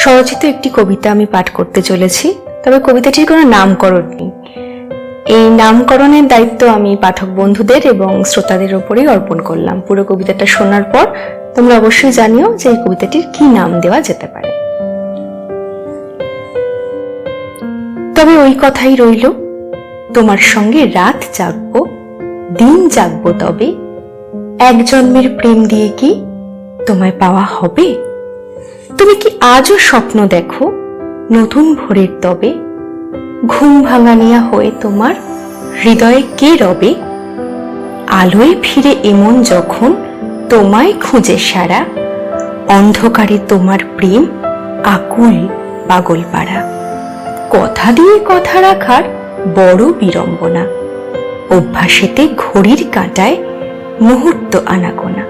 স্বরচিত একটি কবিতা আমি পাঠ করতে চলেছি, তবে কবিতাটির কোনো নামকরণ নেই। এই নামকরণের দায়িত্ব আমি পাঠক বন্ধুদের এবং শ্রোতাদের ওপরেই অর্পণ করলাম। পুরো কবিতাটা শোনার পর তোমরা অবশ্যই জানিও যে এই কবিতাটির কি নাম দেওয়া যেতে পারে। তবে ওই কথাই রইল, তোমার সঙ্গে রাত জাগব, দিন জাগবো তবে, এক জন্মের প্রেম দিয়ে কি তোমায় পাওয়া হবে? তুমি কি আজও স্বপ্ন দেখো? নতুন ভোরের তবে? ঘুম ভাঙানিয়া হয়ে তোমার হৃদয়ে কে রবে? আলোয় ফিরে এমন যখন তোমায় খুঁজে সারা, অন্ধকারে তোমার প্রেম আকুল পাগল পাড়া কথা দিয়ে কথা রাখার বড় বিড়ম্বনা, অভ্যাসেতে ঘড়ির কাঁটায় মুহূর্ত আনাগোনা।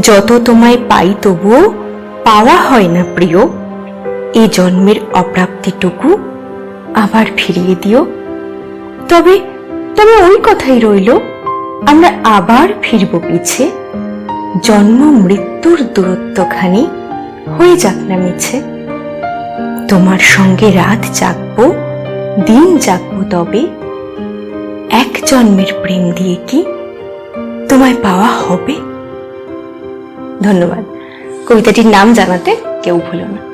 যত তোমায় পাই তবুও পাওয়া হয় না প্রিয়। এ জন্মের অপ্রাপ্তিটুকু আবার ফিরিয়ে দিও। তবে তবে ওই কথাই রইল, আমরা আবার ফিরব পিছে। জন্ম, মৃত্যুর দূরত্বখানি হয়ে যাক না মিছে। তোমার সঙ্গে রাত জাগবো, দিন জাগবো তবে। এক জন্মের প্রেম দিয়ে কি তোমায় পাওয়া হবে? ধন্যবাদ। কবিতাটির নাম জানাতে কেউ ভুলো না।